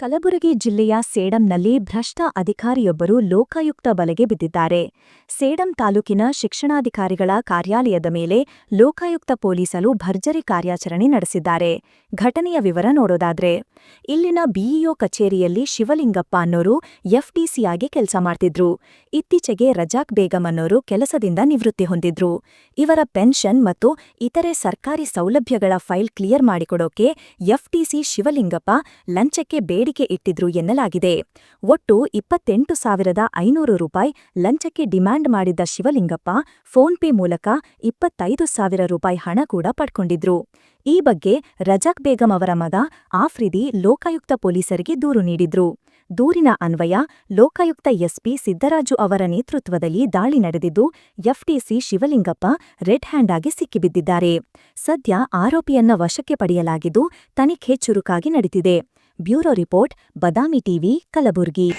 ಕಲಬುರಗಿ ಜಿಲ್ಲೆಯ ಸೇಡಂನಲ್ಲಿ ಭ್ರಷ್ಟ ಅಧಿಕಾರಿಯೊಬ್ಬರು ಲೋಕಾಯುಕ್ತ ಬಲೆಗೆ ಬಿದ್ದಿದ್ದಾರೆ. ಸೇಡಂ ತಾಲೂಕಿನ ಶಿಕ್ಷಣಾಧಿಕಾರಿಗಳ ಕಾರ್ಯಾಲಯದ ಮೇಲೆ ಲೋಕಾಯುಕ್ತ ಪೊಲೀಸರು ಭರ್ಜರಿ ಕಾರ್ಯಾಚರಣೆ ನಡೆಸಿದ್ದಾರೆ. ಘಟನೆಯ ವಿವರ ನೋಡೋದಾದ್ರೆ, ಇಲ್ಲಿನ ಬಿಇಒ ಕಚೇರಿಯಲ್ಲಿ ಶಿವಲಿಂಗಪ್ಪ ಅನ್ನೋರು ಎಫ್ಡಿಸಿಯಾಗಿ ಕೆಲಸ ಮಾಡ್ತಿದ್ರು. ಇತ್ತೀಚೆಗೆ ರಜಾಕ್ ಬೇಗಂ ಅನ್ನೋರು ಕೆಲಸದಿಂದ ನಿವೃತ್ತಿ ಹೊಂದಿದ್ರು. ಇವರ ಪೆನ್ಷನ್ ಮತ್ತು ಇತರೆ ಸರ್ಕಾರಿ ಸೌಲಭ್ಯಗಳ ಫೈಲ್ ಕ್ಲಿಯರ್ ಮಾಡಿಕೊಡೋಕೆ ಎಫ್ಟಿಸಿ ಶಿವಲಿಂಗಪ್ಪ ಲಂಚಕ್ಕೆ ಬೇಡಿಕೆ ಇಟ್ಟಿದ್ರು ಎನ್ನಲಾಗಿದೆ. ಒಟ್ಟು ಇಪ್ಪತ್ತೆಂಟು ಸಾವಿರದ ಐನೂರು ರೂಪಾಯಿ ಲಂಚಕ್ಕೆ ಡಿಮ್ಯಾಂಡ್ ಮಾಡಿದ್ದ ಶಿವಲಿಂಗಪ್ಪ ಫೋನ್ಪೇ ಮೂಲಕ ಇಪ್ಪತ್ತೈದು ಸಾವಿರ ರೂಪಾಯಿ ಹಣ ಕೂಡ ಪಡ್ಕೊಂಡಿದ್ರು. ಈ ಬಗ್ಗೆ ರಜಾಕ್ ಬೇಗಂ ಅವರ ಮಗ ಆಫ್ರಿದಿ ಲೋಕಾಯುಕ್ತ ಪೊಲೀಸರಿಗೆ ದೂರು ನೀಡಿದ್ರು. ದೂರಿನ ಅನ್ವಯ ಲೋಕಾಯುಕ್ತ ಎಸ್ಪಿ ಸಿದ್ದರಾಜು ಅವರ ನೇತೃತ್ವದಲ್ಲಿ ದಾಳಿ ನಡೆದಿದ್ದು, ಎಫ್ಟಿಸಿ ಶಿವಲಿಂಗಪ್ಪ ರೆಡ್ ಹ್ಯಾಂಡ್ ಆಗಿ ಸಿಕ್ಕಿಬಿದ್ದಿದ್ದಾರೆ. ಸದ್ಯ ಆರೋಪಿಯನ್ನ ವಶಕ್ಕೆ ಪಡೆಯಲಾಗಿದ್ದು, ತನಿಖೆ ಚುರುಕಾಗಿ ನಡೆದಿದೆ bureau report Badami TV Kalaburagi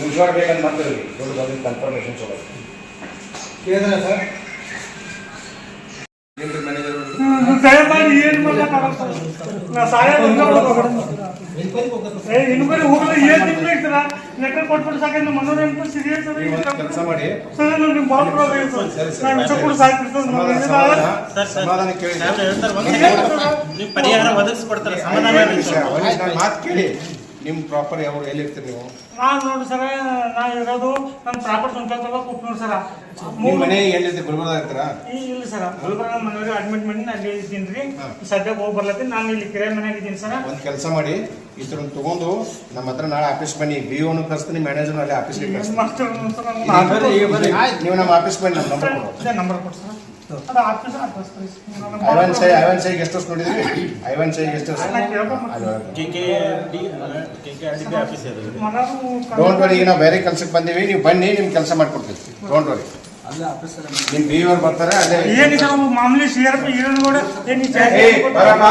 ಮುಜವಾಡ ಬೇಕಂತ ಮಾಡ್ತೀವಿ ದೊಡ್ಡ ದೊಡ್ಡ ಕನ್ಫರ್ಮೇಷನ್ ಚಲೋ ಕೇಳಿದ್ರೆ ಸರ್ ಇನ್ಕ್ವೈರಿ ಹೋಗಲ್ಲ ಏನ್ ತಿಂಗಳು ಇರ್ತೀರ ಲೆಟರ್ ಕೊಟ್ಬಿಟ್ಟು ಸಾಕಂದ್ರೆ ಮನೋರಂಜನೆ ಸೀರಿಯಸ್ ಕೆಲಸ ಮಾಡಿ ಸರ್ ನಾನು ನಿಮ್ಮ ಬಾಲ್ ಪ್ರಾಬ್ಲಮ್ ಸರ್ ನಾನು ವಿಷಯ ಕೂಡ ಸಾಕಿರ್ತದೆ ಸಮಾಧಾನ ನೀವು ಪರಿಹಾರ ಒದಗಿಸ್ಕೊಡ್ತಾರೆ ಸಮಾಧಾನ ನನ್ನ ಮಾತು ಕೇಳಿ ನಿಮ್ ಪ್ರಾಪರ್ ಯಾವ ಎಲ್ಲಿ ಇರ್ತೀರಿ ನೀವು? ನಾನು ನೋಡಿ ಸರ ನಾ ಇರೋದು ನನ್ನ ಪ್ರಾಪರ್ ಸ್ವಂತ ತಗೋಕ್ ಹೋಗ್ತೀನಿ ಸರ. ನಿಮ್ಮ ಮನೆ ಎಲ್ಲಿದೆ ಗುಲ್ಬರ್ಗ ಇರ್ತಾರ? ಇಲ್ಲ ಸರ. ಗುಲ್ಬರ್ಗ ಮನೆಯವ್ರಿಗೆ ಅಡ್ಮಿಟ್ ಮಾಡಿ ಅಲ್ಲಿ ಇದ್ದೀನಿ ರೀ. ಸದ್ಯಕ್ಕೆ ಹೋಗಿ ಬರ್ಲತ್ತೀನಿ. ನಾನು ಇಲ್ಲಿ ಕಿರಾಯ ಮನೆಯಾಗ ಇದ್ದೀನಿ ಸರ. ಒಂದು ಕೆಲಸ ಮಾಡಿ ಈ ತರ ತಗೊಂಡು ನಮ್ಮ ಹತ್ರ ನಾಳೆ ಆಫೀಸ್ ಬನ್ನಿ. ಬಿ ಓನು ಕಳಿಸ್ತೀನಿ ಮ್ಯಾನೇಜರ್ ಅಲ್ಲಿ ಆಫೀಸ್ಗೆ ಕಳಿಸ್ತೀನಿ ನೀವು ನಮ್ಮ ಆಫೀಸ್ ಬನ್ನಿ ನಮ್ಮ ನಂಬರ್ ಕೊಡು. ನಂಬರ್ ಕೊಡಿ sir. Ivan Sai Ivan Sai guest house ನೋಡಿದ್ರಿ Ivan Sai guest house. Don't worry ಈಗ ನಾವು ಬೇರೆ ಕೆಲ್ಸಕ್ಕೆ ಬಂದೀವಿ. ನೀವು ಬನ್ನಿ ನಿಮ್ ಕೆಲಸ ಮಾಡ್ಕೊಡ್ತೀವಿ. ಡೋಂಟ್ ವರಿ ನಿಮ್ ಬಿ ಅವ್ರು ಬರ್ತಾರೆ ಅದೇ ಏನಿದೆ ಮಾಮೂಲಿ ಸಿ ಆರ್ ಪಿ ಕೂಡ ಬರಪ್ಪ.